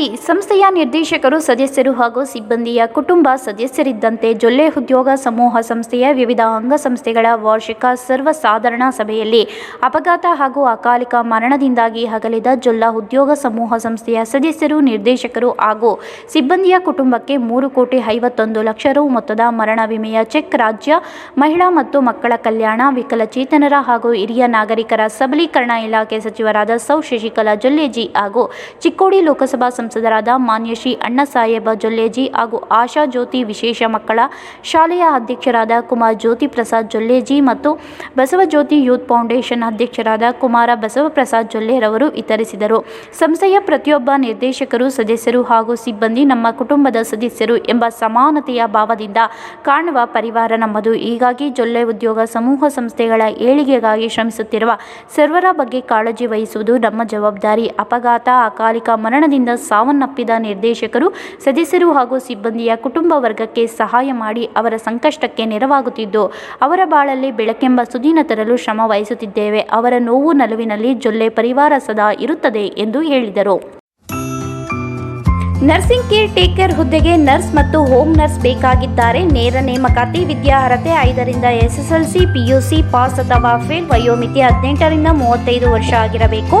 ಮಾಹಿತಿ ಸಂಸ್ಥೆಯ ನಿರ್ದೇಶಕರು, ಸದಸ್ಯರು ಹಾಗೂ ಸಿಬ್ಬಂದಿಯ ಕುಟುಂಬ ಸದಸ್ಯರಿದ್ದಂತೆ ಜೊಲ್ಲೆ ಉದ್ಯೋಗ ಸಮೂಹ ಸಂಸ್ಥೆಯ ವಿವಿಧ ಅಂಗಸಂಸ್ಥೆಗಳ ವಾರ್ಷಿಕ ಸರ್ವಸಾಧಾರಣ ಸಭೆಯಲ್ಲಿ ಅಪಘಾತ ಹಾಗೂ ಅಕಾಲಿಕ ಮರಣದಿಂದಾಗಿ ಅಗಲಿದ ಜೊಲ್ಲಾ ಉದ್ಯೋಗ ಸಮೂಹ ಸಂಸ್ಥೆಯ ಸದಸ್ಯರು, ನಿರ್ದೇಶಕರು ಹಾಗೂ ಸಿಬ್ಬಂದಿಯ ಕುಟುಂಬಕ್ಕೆ ಮೂರು ಕೋಟಿ ಐವತ್ತೊಂದು ಲಕ್ಷ ರು ಮೊತ್ತದ ಮರಣ ವಿಮೆಯ ಚೆಕ್ ರಾಜ್ಯ, ಮಹಿಳಾ ಮತ್ತು ಮಕ್ಕಳ ಕಲ್ಯಾಣ, ವಿಕಲಚೇತನರ ಹಾಗೂ ಹಿರಿಯ ನಾಗರಿಕರ ಸಬಲೀಕರಣ ಇಲಾಖೆ ಸಚಿವರಾದ ಸೌ ಶಶಿಕಲಾ ಜೊಲ್ಲೆಜಿ ಹಾಗೂ ಚಿಕ್ಕೋಡಿ ಲೋಕಸಭಾ ಸಂಸದರಾದ ಮಾನ್ಯ ಶ್ರೀ ಅಣ್ಣಸಾಹೇಬ ಜೊಲ್ಲೆಜಿ ಹಾಗೂ ಆಶಾ ಜ್ಯೋತಿ ವಿಶೇಷ ಮಕ್ಕಳ ಶಾಲೆಯ ಅಧ್ಯಕ್ಷರಾದ ಕುಮಾರ್ ಜ್ಯೋತಿ ಪ್ರಸಾದ್ ಜೊಲ್ಲೆಜಿ ಮತ್ತು ಬಸವಜ್ಯೋತಿ ಯೂತ್ ಫೌಂಡೇಶನ್ ಅಧ್ಯಕ್ಷರಾದ ಕುಮಾರ ಬಸವಪ್ರಸಾದ್ ಜೊಲ್ಲೆರವರು ವಿತರಿಸಿದರು ಸಂಸ್ಥೆಯ ಪ್ರತಿಯೊಬ್ಬ ನಿರ್ದೇಶಕರು, ಸದಸ್ಯರು ಹಾಗೂ ಸಿಬ್ಬಂದಿ ನಮ್ಮ ಕುಟುಂಬದ ಸದಸ್ಯರು ಎಂಬ ಸಮಾನತೆಯ ಭಾವದಿಂದ ಕಾಣುವ ಪರಿವಾರ ನಮ್ಮದು. ಹೀಗಾಗಿ ಜೊಲ್ಲೆ ಉದ್ಯೋಗ ಸಮೂಹ ಸಂಸ್ಥೆಗಳ ಏಳಿಗೆಗಾಗಿ ಶ್ರಮಿಸುತ್ತಿರುವ ಸರ್ವರ ಬಗ್ಗೆ ಕಾಳಜಿ ವಹಿಸುವುದು ನಮ್ಮ ಜವಾಬ್ದಾರಿ. ಅಪಘಾತ, ಅಕಾಲಿಕ ಮರಣದಿಂದ ಸಾವನ್ನಪ್ಪಿದ ನಿರ್ದೇಶಕರು, ಸದಸ್ಯರು ಹಾಗೂ ಸಿಬ್ಬಂದಿಯ ಕುಟುಂಬ ವರ್ಗಕ್ಕೆ ಸಹಾಯ ಮಾಡಿ ಅವರ ಸಂಕಷ್ಟಕ್ಕೆ ನೆರವಾಗುತ್ತಿದ್ದು, ಅವರ ಬಾಳಲ್ಲಿ ಬೆಳಕೆಂಬ ಸುದಿನ ತರಲು ಶ್ರಮ ವಹಿಸುತ್ತಿದ್ದೇವೆ. ಅವರ ನೋವು ನಲುವಿನಲ್ಲಿ ಜೊಲ್ಲೆ ಪರಿವಾರ ಸದಾ ಇರುತ್ತದೆ ಎಂದು ಹೇಳಿದರು. ನರ್ಸಿಂಗ್ ಕೇರ್ ಟೇಕರ್ ಹುದ್ದೆಗೆ ನರ್ಸ್ ಮತ್ತು ಹೋಮ್ ನರ್ಸ್ ಬೇಕಾಗಿದ್ದಾರೆ. ನೇರ ನೇಮಕಾತಿ ವಿದ್ಯಾರ್ಹತೆ ಐದರಿಂದ ಎಸ್ಎಸ್ಎಲ್ಸಿ, ಪಿಯುಸಿ, ಪಾಸ್ ಅಥವಾ ಫೇಲ್ ವಯೋಮಿತಿ ಹದಿನೆಂಟರಿಂದ ಮೂವತ್ತೈದು ವರ್ಷ ಆಗಿರಬೇಕು.